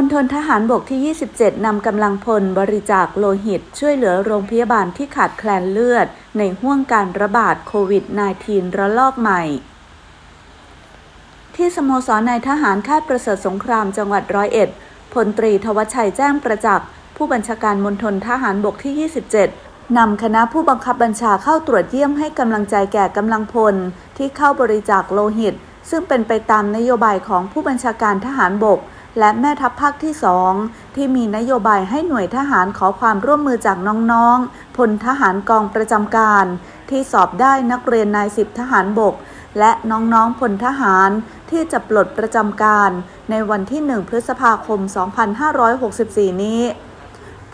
มณฑลทหารบกที่ 27 นำกำลังพลบริจาคโลหิต ช่วยเหลือโรงพยาบาลที่ขาดแคลนเลือด ในห่วงการระบาดโควิด -19 ระลอกใหม่ ที่สโมสรนายทหารค่ายประเสริฐสงครามจังหวัดร้อยเอ็ดพลตรีทวชชัยแจ้งประจักษ์ผู้บัญชาการมณฑลทหารบกที่ 27นำคณะผู้บังคับบัญชาเข้าตรวจเยี่ยมให้กำลังใจแก่กำลังพล ที่เข้าบริจาคโลหิต ซึ่งเป็นไปตามนโยบายของผู้บัญชาการทหารบก และแม่ทัพภาคที่สองที่มีนโยบายให้หน่วยทหารขอความร่วมมือจากน้องๆพลทหารกองประจำการ ที่สอบได้นักเรียนนายสิบทหารบก และน้องๆพลทหารที่จะปลดประจำการ ในวันที่ 1 พฤษภาคม 2564 นี้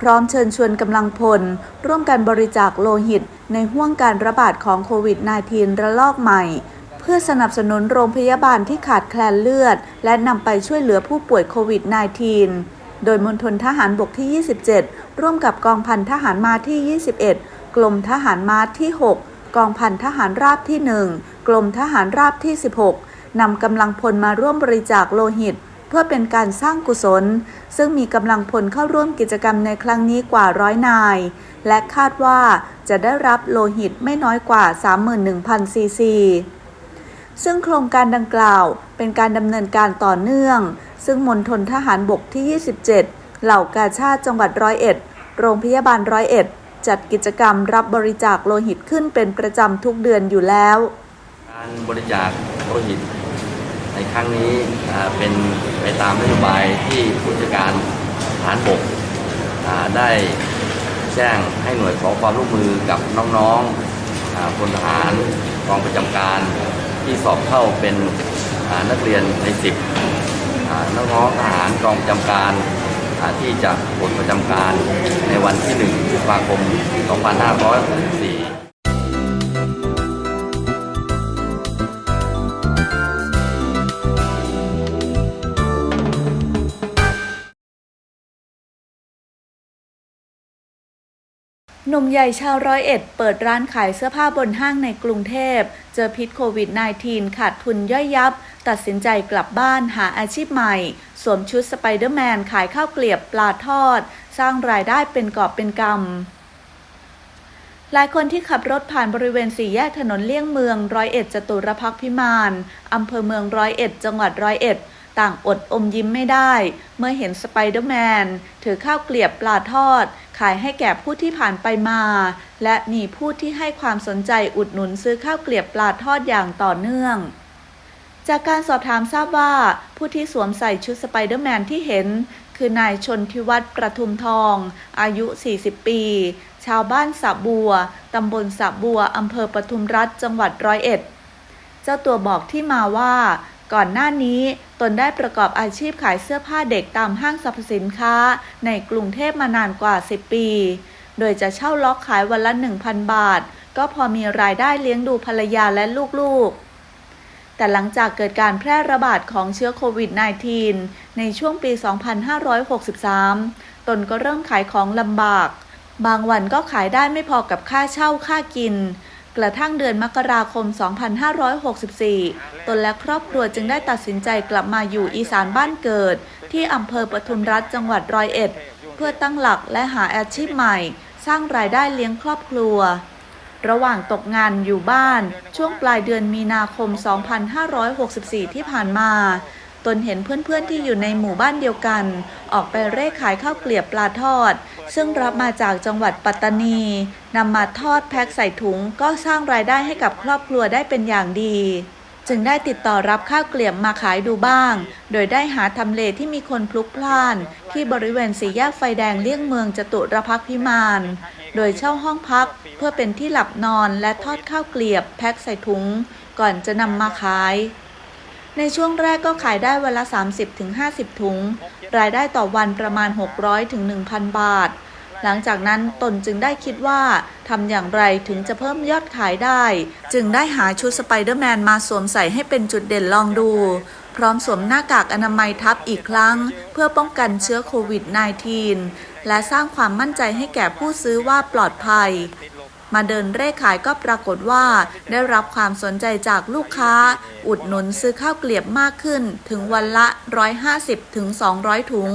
พร้อมเชิญชวนกำลังพล ร่วมกันบริจาคโลหิตในห่วงการระบาดของโควิด -19 ระลอกใหม่ พื่อสนับสนุนโรงพยาบาลที่ขาดแคลนเลือด และนำไปช่วยเหลือผู้ป่วยโควิด -19 โดยมณฑลทหารบกที่ 27 ร่วมกับกองพันทหารมาที่ 21กลมทหารมาที่ 6 กองพันทหารราบที่ 1กลมทหารราบที่ 16 นำกำลังพลมาร่วมบริจาคโลหิต เพื่อเป็นการสร้างกุศล ซึ่งมีกำลังพลเข้าร่วมกิจกรรมในครั้งนี้กว่าร้อยนาย และคาดว่าจะได้รับโลหิตไม่น้อยกว่า 31,000 ซีซี ซึ่งโครงการดังกล่าวเป็นการดำเนินการต่อเนื่อง ซึ่งมณฑลทหารบกที่ 27 เหล่ากาชาติจังหวัดร้อยเอ็ด โรงพยาบาลร้อยเอ็ด จัดกิจกรรมรับบริจาคโลหิตขึ้นเป็นประจำทุกเดือนอยู่แล้ว การบริจาคโลหิต ในครั้งนี้เป็นไปตามนโยบายที่ผู้จัดการฐานบกได้แจ้งให้หน่วยขอความร่วมมือกับน้องๆพลทหารกองประจำการ ที่สอบเข้าเป็นนักเรียนในสิบน้องๆทหารกองประจำการที่จะปลดประจำการในวันที่ 1 พฤษภาคม 2564 หนุ่มใหญ่ชาวร้อยเอ็ดเปิดร้านขายเสื้อผ้าบนห้างในกรุงเทพ เจอพิษโควิด -19 ขาดทุนย่อยยับ ตัดสินใจกลับบ้านหาอาชีพใหม่ สวมชุดสไปเดอร์แมนขายข้าวเกลียบปลาทอด สร้างรายได้เป็นกอบเป็นกำหลายคนที่ขับรถผ่านบริเวณสี่แยกถนนเลี่ยงเมืองร้อยเอ็ดจตุรพักพิมานอำเภอเมืองร้อยเอ็ด จังหวัดร้อยเอ็ด ต่างอดอมยิ้มไม่ได้ เมื่อเห็นสไปเดอร์แมน ถือข้าวเกลียบปลาทอด ขายให้แก่ผู้ที่ผ่านไปมา และมีผู้ที่ให้ความสนใจอุดหนุนซื้อข้าวเกลียบปลาทอดอย่างต่อเนื่อง จากการสอบถามทราบว่า ผู้ที่สวมใส่ชุดสไปเดอร์แมนที่เห็น คือนายชนทิวัฒน์ประทุมทอง อายุ 40 ปี ชาวบ้านสะบัว ตำบลสะบัว อำเภอปทุมรัฐ จังหวัดร้อยเอ็ด เจ้าตัวบอกที่มาว่า ก่อนหน้านี้ตนได้ประกอบอาชีพขายเสื้อผ้าเด็กตามห้างสรรพสินค้า ในกรุงเทพมานานกว่า 10 ปี โดยจะเช่าล็อกขายวันละ 1,000 บาท ก็พอมีรายได้เลี้ยงดูภรรยาและลูกๆ แต่หลังจากเกิดการแพร่ระบาดของเชื้อโควิด -19 ในช่วงปี 2563 ตนก็เริ่มขายของลำบาก บางวันก็ขายได้ไม่พอกับค่าเช่าค่ากิน กระทั่งเดือนมกราคม 2564 ตนและครอบครัวจึงได้ตัดสินใจกลับมาอยู่อีสานบ้านเกิด ที่อำเภอปทุมรัฐจังหวัดร้อยเอ็ด เพื่อตั้งหลักและหาอาชีพใหม่ สร้างรายได้เลี้ยงครอบครัว ระหว่างตกงานอยู่บ้าน ช่วงปลายเดือนมีนาคม 2564 ที่ผ่านมาตนเห็นเพื่อนๆที่อยู่ในหมู่บ้านเดียวกัน ออกไปเร่ขายข้าวเกลียบปลาทอด ซึ่งรับมาจากจังหวัดปัตตานีนำมาทอดแพ็คใส่ถุงก็สร้างรายได้ให้กับครอบครัวได้เป็นอย่างดี จึงได้ติดต่อรับข้าวเกลียบมาขายดูบ้าง โดยได้หาทำเลที่มีคนพลุกพล่าน ที่บริเวณสี่แยกไฟแดงเลี่ยงเมืองจตุรพักพิมาน โดยเช่าห้องพักเพื่อเป็นที่หลับนอนและทอดข้าวเกลียบแพ็คใส่ถุง ก่อนจะนำมาขาย ในช่วงแรกก็ขายได้วันละ 30-50 ถุง รายได้ต่อวันประมาณ 600-1,000 บาท หลังจากนั้นตนจึงได้คิดว่าทำอย่างไรถึงจะเพิ่มยอดขายได้ จึงได้หาชุดสไปเดอร์แมนมาสวมใส่ให้เป็นจุดเด่นลองดู พร้อมสวมหน้ากากอนามัยทับอีกครั้ง เพื่อป้องกันเชื้อโควิด -19 และสร้างความมั่นใจให้แก่ผู้ซื้อว่าปลอดภัย มาเดินเร่ขายก็ปรากฏว่าได้รับความสนใจจากลูกค้า อุดหนุนซื้อข้าวเกลียบมากขึ้นถึงวันละ 150ถึง200 ถุง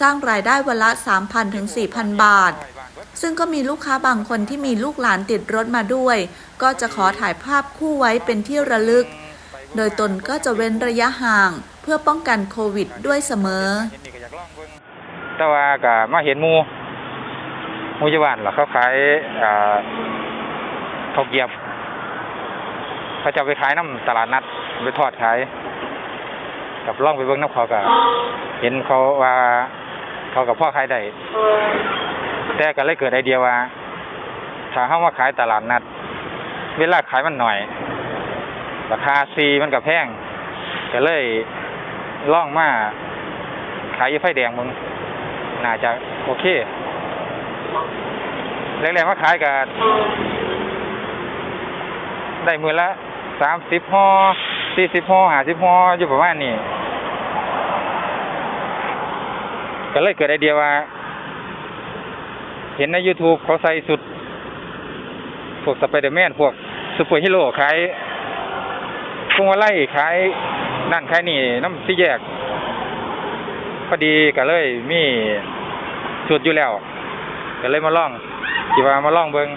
สร้างรายได้วันละ 3,000ถึง4,000 บาท ซึ่งก็มีลูกค้าบางคนที่มีลูกหลานติดรถมาด้วย ก็จะขอถ่ายภาพคู่ไว้เป็นที่ระลึก โดยตนก็จะเว้นระยะห่างเพื่อป้องกันโควิดด้วยเสมอ แต่ว่าก็มาเห็นมู มูอยบ้านเหรอเขาขายอ่าข้าวเกียบเขาจะไปขายน้ำตลาดนัดไปทอดขาย กับล่องไปเบิ้งน้ำเขาก็เห็นเขาว่าเขากับพ่อขายได้แต่ก็เลยเกิดไอเดียว่า ถ้าเข้ามาขายตลาดนัด เวลาขายมันหน่อย ราคาซีมันกับแพงก็เลยล่องมาขายยู่ไฟแดงมึงน่าจะโอเค แรกๆมาขายกับได้มือละสามสิบห่อสี่สิบห่อห้าสิบห่ออยู่ประมาณนี้ก็เลยเกิดไอเดียว่า เห็นใน YouTube เขาใส่สุด พวกสไปเดอร์แมนพวกซูเปอร์ฮีโร่ขายพวงมาลัยขายนั่นขายนี่น้ำสี่แยก พอดีก็เลยมีชุดอยู่แล้ว ก็เลยมาล่องคิดว่ามาล่องเบิง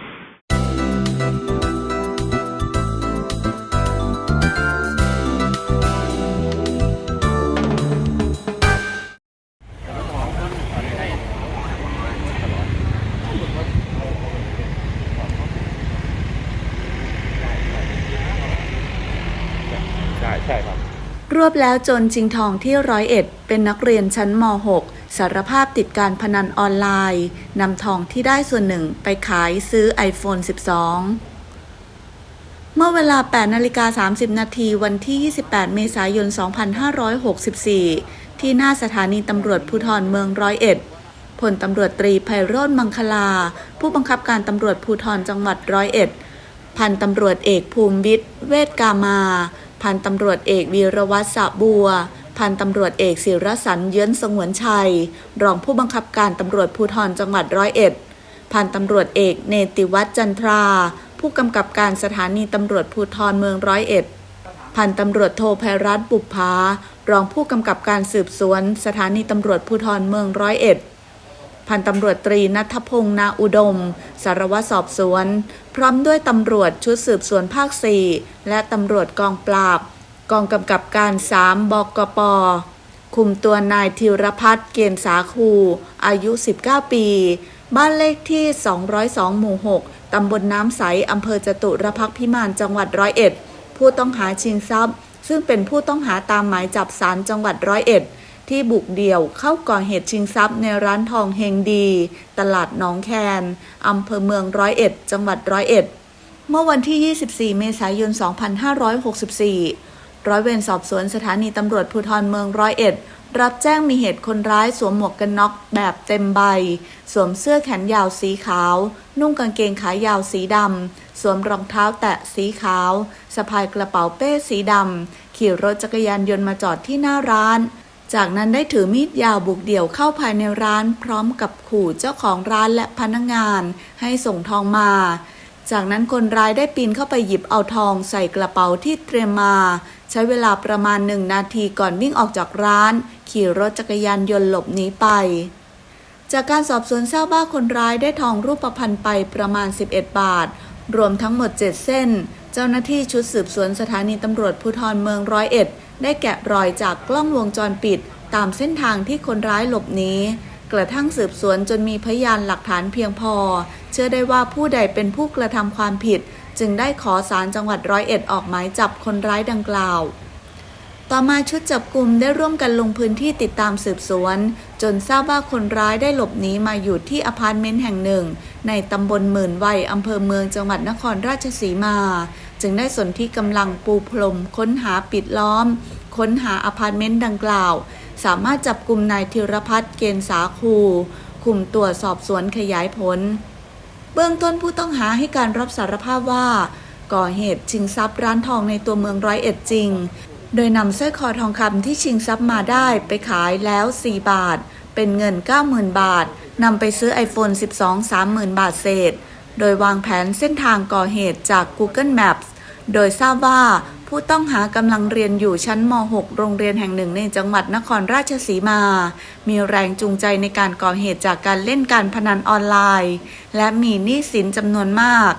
ใช่ใช่ครับรวบแล้วโจรชิงทองที่ร้อยเอ็ดเป็นนักเรียนชั้นม .6 สารภาพติดการพนันออนไลน์นำทองที่ได้ส่วนหนึ่งไปขายซื้อ iPhone 12เมื่อเวลา 8 นาฬิกา 30 นาที วันที่ 28 เมษายน 2564 ที่หน้าสถานีตำรวจภูธรเมืองร้อยเอ็ด พลตำรวจตรีไพโรธมังคลา ผู้บังคับการตำรวจภูธรจังหวัดร้อยเอ็ด พันตำรวจเอกภูมิวิทย์ เวทกามา พันตำรวจเอกวีรวัตรสะบัว พันตำรวจเอกศิรสันเยื้อนสงวนชัย รองผู้บังคับการตำรวจภูธรจังหวัดร้อยเอ็ด พันตำรวจเอกเนติวัฒน์จันทรา ผู้กำกับการสถานีตำรวจภูธรเมืองร้อยเอ็ด พันตำรวจโทไพรัตน์บุพภารองผู้กำกับการสืบสวน สถานีตำรวจภูธรเมืองร้อยเอ็ดพันตำรวจตรีนัทพงษ์นาอุดม สารวัตรสอบสวน พร้อมด้วยตำรวจชุดสืบสวนภาค 4 และตำรวจกองปราบ กองกำกับการ 3 บกป คุมตัวนายธีรพัฒน์เกณฑ์สาคู อายุ 19 ปี บ้านเลขที่ 202 หมู่ 6 ตำบลน้ำใส อำเภอจตุรพักพิมานจังหวัดร้อยเอ็ด ผู้ต้องหาชิงทรัพย์ ซึ่งเป็นผู้ต้องหาตามหมายจับศาลจังหวัดร้อยเอ็ด ที่บุกเดี่ยวเข้าก่อเหตุชิงทรัพย์ในร้านทองเฮงดี ตลาดหนองแคนอำเภอเมืองร้อยเอ็ด จังหวัดร้อยเอ็ด เมื่อวันที่ 24 เมษายน 2564 ร้อยเวรสอบสวนสถานีตำรวจภูธรเมืองร้อยเอ็ดรับแจ้งมีเหตุคนร้ายสวมหมวกกันน็อกแบบเต็มใบ สวมเสื้อแขนยาวสีขาว นุ่งกางเกงขายาวสีดำ สวมรองเท้าแตะสีขาว สะพายกระเป๋าเป้สีดำ ขี่รถจักรยานยนต์มาจอดที่หน้าร้าน จากนั้นได้ถือมีดยาวบุกเดี่ยวเข้าภายในร้าน พร้อมกับขู่เจ้าของร้านและพนักงาน ให้ส่งทองมา จากนั้นคนร้ายได้ปีนเข้าไปหยิบเอาทองใส่กระเป๋าที่เตรียมมา ใช้เวลาประมาณหนึ่งนาทีก่อนวิ่งออกจากร้าน ขี่รถจักรยานยนต์หลบหนีไป จากการสอบสวนทราบว่าคนร้ายได้ทองรูปพรรณไปประมาณ 11 บาท รวมทั้งหมด 7 เส้น เจ้าหน้าที่ชุดสืบสวนสถานีตำรวจภูธรเมืองร้อยเอ็ด ได้แกะรอยจากกล้องวงจรปิด ตามเส้นทางที่คนร้ายหลบหนีกระทั่งสืบสวนจนมีพยานหลักฐานเพียงพอ เชื่อได้ว่าผู้ใดเป็นผู้กระทำความผิด จึงได้ขอสารจังหวัดร้อยเอ็ดออกหมายจับคนร้ายดังกล่าว ต่อมาชุดจับกลุ่มได้ร่วมกันลงพื้นที่ติดตามสืบสวน จนทราบว่าคนร้ายได้หลบหนีมาอยู่ที่อพาร์ตเมนต์แห่งหนึ่ง ในตำบลหมื่นวัยอำเภอเมืองจังหวัดนครราชสีมา จึงได้สนที่กำลังปูพรมค้นหาปิดล้อม ค้นหาอพาร์ตเมนต์ดังกล่าว สามารถจับกลุ่มนายธีรพัฒน์เกณฑ์สาคูคุมตัวสอบสวนขยายผล เบื้องต้นผู้ต้องหาให้การรับสารภาพว่า ก่อเหตุชิงทรัพย์ร้านทองในตัวเมืองร้อยเอ็ดจริง โดยนำสร้อยคอทองคำที่ชิงทรัพย์มาได้ไปขายแล้ว 4 บาท เป็นเงิน 90,000 บาทนำไปซื้อ iPhone 12 30,000 บาทเศษ โดยวางแผนเส้นทางก่อเหตุจาก Google Maps โดยทราบว่า ผู้ต้องหากำลังเรียนอยู่ชั้นม .6 โรงเรียนแห่งหนึ่งในจังหวัดนครราชสีมา มีแรงจูงใจในการก่อเหตุจากการเล่นการพนันออนไลน์ และมีหนี้สินจำนวนมาก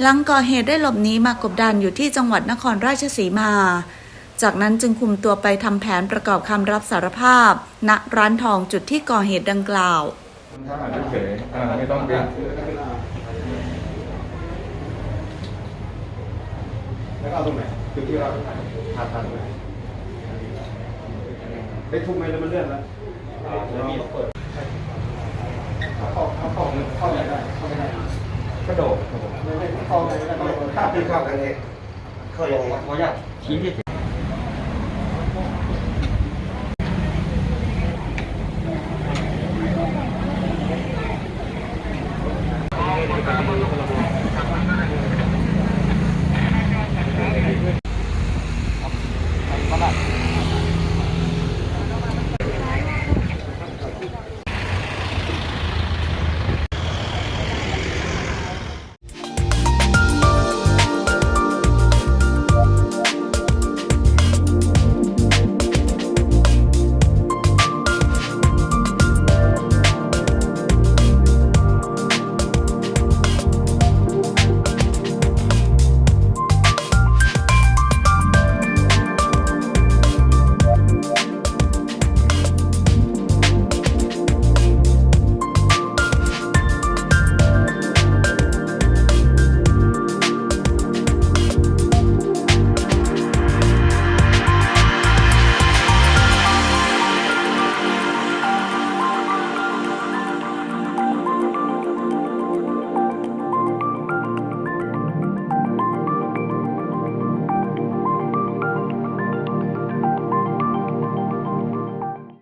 หลังก่อเหตุได้หลบหนีมากบดานอยู่ที่จังหวัดนครราชสีมา จากนั้นจึงคุมตัวไปทำแผนประกอบคำรับสารภาพ ณร้านทองจุดที่ก่อเหตุดังกล่าวไม่ต้องบิน แล้วก็เอาตรงไหนคือที่เราผ่าตัดตรงไหนได้ทุกไหมแล้วมันเลื่อนแล้วแล้วมีเปิดเอาเข้าเอาเข้าเข้าไหนได้เข้าไม่ได้กระโดดไม่ไม่เข้าไม่ได้ต้องข้ามที่เข้ากันเองเข้ายังไงขออนุญาตชี้ที่